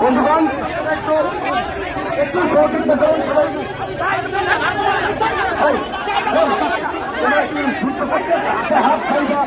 বন্ধুগণ একটু একটু সহযোগিতা করুন সবাই। এই, তোমরা একটু বুঝতে পারছ? হাতে হাত খাইবা।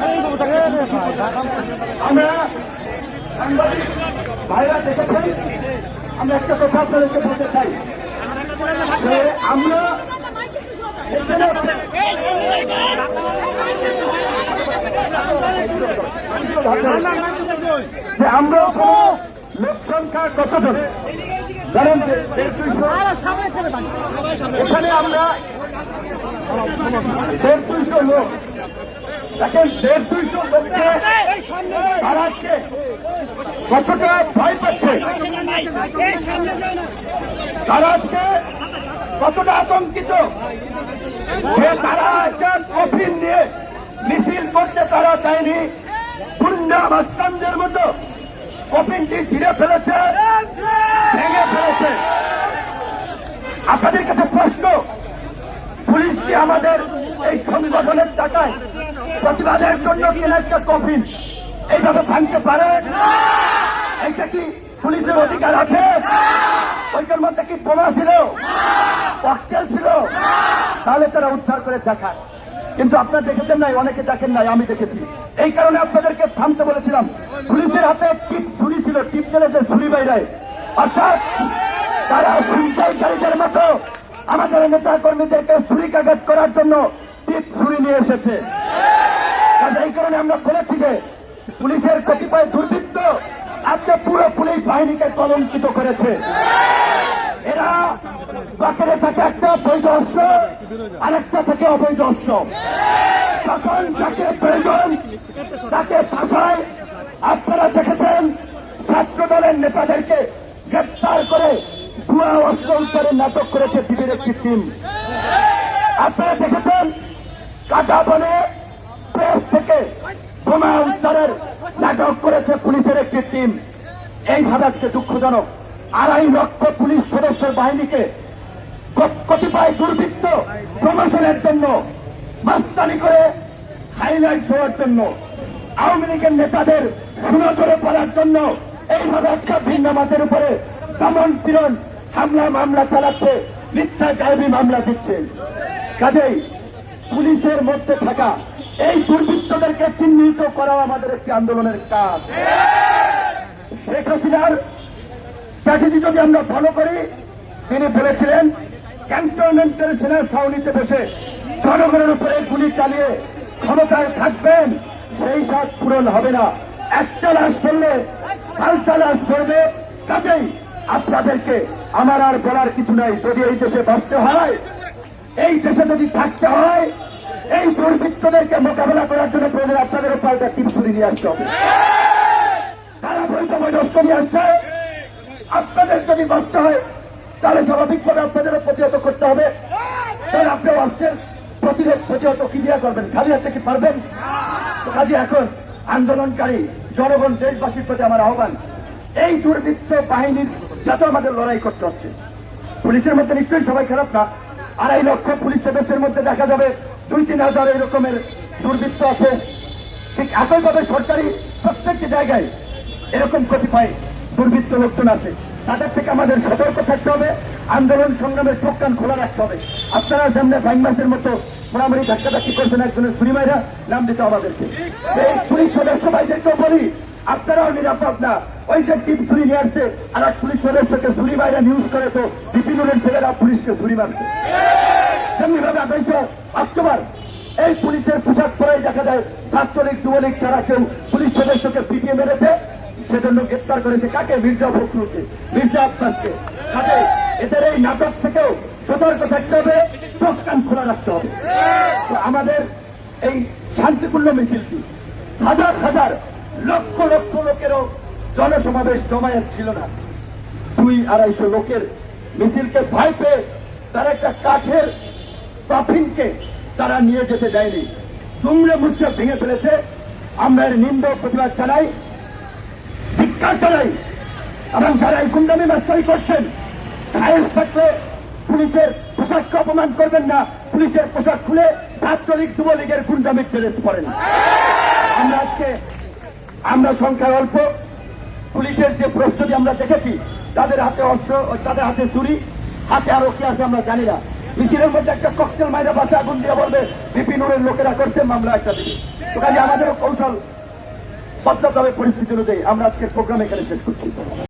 এই, এই, এই, আমরা সাংবাদিক ভাইরা একটা কথা আপনাদেরকে বলতে আমরা যে আমরা লোক সংখ্যা কতজন? জানেন যে দেড় দুইশো। এখানে আমরা দেড় লোক। দেখেন দেড় দুইশো লোককে তারা আজকে কতটা ভয় পাচ্ছে? তারা আজকে কতটা আতঙ্কিত যে তারা একটা কফিন নিয়ে মিছিল করতে তারা চায়নি। গুন্ডা মাস্তানদের মতো কফিনটি ছিঁড়ে ফেলেছে ভেঙে ফেলেছে। আপনাদের কাছে প্রশ্ন পুলিশ কি আমাদের এই সংগঠনের টাকায় প্রতিবাদের জন্য কি একটা কফিন। এইভাবে ভাঙতে পারে? এইটা কি পুলিশের অধিকার আছে? ওইটার মধ্যে কি বোমা ছিল? ককটেল ছিল? তাহলে তারা উদ্ধার করে দেখায়। কিন্তু আপনারা দেখেছেন নাই, অনেকে দেখেন নাই, আমি দেখেছি। এই কারণে আপনাদেরকে থামতে বলেছিলাম। পুলিশের হাতে টিপ ছুরি ছিল, টিপ চলে যে ছুরি বাইরে। অর্থাৎ তারা ছিনতাইকারীদের মতো আমাদের নেতা কর্মীদেরকে কাগজ করার জন্য টিপ ছুরি নিয়ে এসেছে। এই কারণে আমরা বলেছি যে পুলিশের কতিপয় দুর্বৃত্ত আজকে পুরো পুলিশ বাহিনীকে কলঙ্কিত করেছে। এরা বাকেরে থাকে একটা বৈধ অস্ত্র, আরেকটা থেকে অবৈধ অস্ত্র। তখন যাকে প্রয়োজন, তাকে ফাঁসায়। আপনারা দেখেছেন ছাত্র দলের নেতাদেরকে গ্রেপ্তার করে ভুয়া অস্ত্র নাটক করেছে বিবির একটি টিম আপনারা দেখেছেন কাটা বলে থেকে বোমা উদ্ধারের নাটক করেছে পুলিশের একটি টিম এইভাবে আজকে দুঃখজনক। আড়াই লক্ষ পুলিশ সদস্যের বাহিনীকে কতিপয় দুর্বৃত্ত প্রমোশনের জন্য মাস্তানি করে হাইলাইট হওয়ার জন্য, আওয়ামী লীগের নেতাদের সুনজরে পড়ার জন্য এইভাবে আজকে ভিন্ন মাতের উপরে দমন পীড়ন হামলা, মামলা চালাচ্ছে, মিথ্যা গায়েবী মামলা দিচ্ছে। কাজেই পুলিশের মধ্যে থাকা এই দুর্বৃত্তদেরকে চিহ্নিত করা আমাদের একটি আন্দোলনের কাজ। শেখ হাসিনার স্ট্র্যাটেজি যদি আমরা ফলো করি, তিনি বলেছিলেন ক্যান্টনমেন্টের সেনা ছাউনিতে বসে জনগণের উপরে গুলি চালিয়ে ক্ষমতায় থাকবেন, সেই সাত পূরণ হবে না। একটা লাশ পড়লে পাল্টা লাশ পড়বে, কাজেই আপনাদেরকে আমার আর বলার কিছু নাই। যদি এই দেশে বাঁচতে হয়, এই দেশে যদি থাকতে হয় এই দুর্বৃত্তদেরকে মোকাবেলা করার জন্য প্রয়োজন আপনাদের পাল্টা টিপসুরি নিয়ে আসতে হবে। তারা বৈধ বৈধস্ত নিয়ে আসছে। আপনাদের যদি বাঁচতে হয়, তাহলে স্বাভাবিকভাবে আপনাদেরও প্রতিহত করতে হবে। তাহলে আপনি আসছেন। প্রতিরোধ প্রতিহত কি দিয়ে করবেন। খালি হাতে কি পারবেন? কাজে, এখন আন্দোলনকারী জনগণ, দেশবাসীর প্রতি আমার আহ্বান, এই দুর্বৃত্ত বাহিনীর যাতে আমাদের লড়াই করতে হচ্ছে। পুলিশের মধ্যে নিশ্চয়ই সবাই খারাপ না। আড়াই লক্ষ পুলিশ সদস্যের মধ্যে দেখা যাবে। দুই তিন হাজার এই রকমের দুর্বৃত্ত আছে। ঠিক একইভাবে সরকারি প্রত্যেকটি জায়গায় এরকম কতিপয় দুর্বৃত্ত লোকজন আছে। তাদের থেকে আমাদের সতর্ক থাকতে হবে। আন্দোলন সংগ্রামের চোখ কান খোলা রাখতে হবে। আপনারা সামনে বাইং মাসের মতো মোটামুটি ধাক্কাধাক্কি করছেন একজনের সুরিমাইরা নাম দিতে আমাদেরকে। এই পুলিশ সদস্য ভাইদেরকেও বলি, আপনারাও নিরাপদ না। ওই যে টিপ ছুরি নিয়ে আসছে আর এক পুলিশ সদস্যকে ছুরি বাইরে নিউজ করে তো বিপিনুরের ছেলেরা পুলিশকে ছুরি মারছে। সেমনি ভাবে আঠাইশে অক্টোবর এই পুলিশের পোশাক পরেই দেখা যায় ছাত্রলীগ, যুবলীগ, তারা কেউ পুলিশ সদস্যকে পিটিয়ে মেরেছে। সেজন্য গ্রেপ্তার করেছে কাকে? মির্জা ফখরুলকে। মির্জা আব্বাসকে। সাথে এদের এই নাটক থেকেও সতর্ক থাকতে হবে, চোখ কান খোলা রাখতে হবে। আমাদের এই শান্তিপূর্ণ মিছিলটি হাজার হাজার লক্ষ লক্ষ লোকেরও জনসমাবেশ জমায়েত ছিল না। দুই আড়াইশো লোকের মিছিলকে ভয় পেয়ে তারা একটা কাঠের কফিনকে তারা নিয়ে যেতে দেয়নি। তুমড়ে মুচড়ে ভেঙে ফেলেছে। আমরা এর নিন্দ প্রতিবাদ জানাই, ধিক্কার জানাই এবং যারা এই গুন্ডামি মাস্টারি করছেন সাহস থাকলে পুলিশের পোশাককে অপমান করবেন না। পুলিশের পোশাক খুলে ছাত্রলীগ যুবলীগের গুন্ডামি ড্রেস পড়েন আমরা আজকে, আমরা সংখ্যায় অল্প, পুলিশের যে প্রস্তুতি আমরা দেখেছি, তাদের হাতে অস্ত্র তাদের হাতে চুরি হাতে আরও কি আছে আমরা জানি না। মিছিলের মধ্যে একটা ককটেল মাইরা বাসে আগুন দিয়ে বলবে বিপিনুরের লোকেরা করছে মামলা একটা দিকে। তো কাজে আমাদেরও কৌশল বদ্ধভাবে পরিস্থিতি অনুযায়ী আমরা আজকের প্রোগ্রাম এখানে শেষ করছি।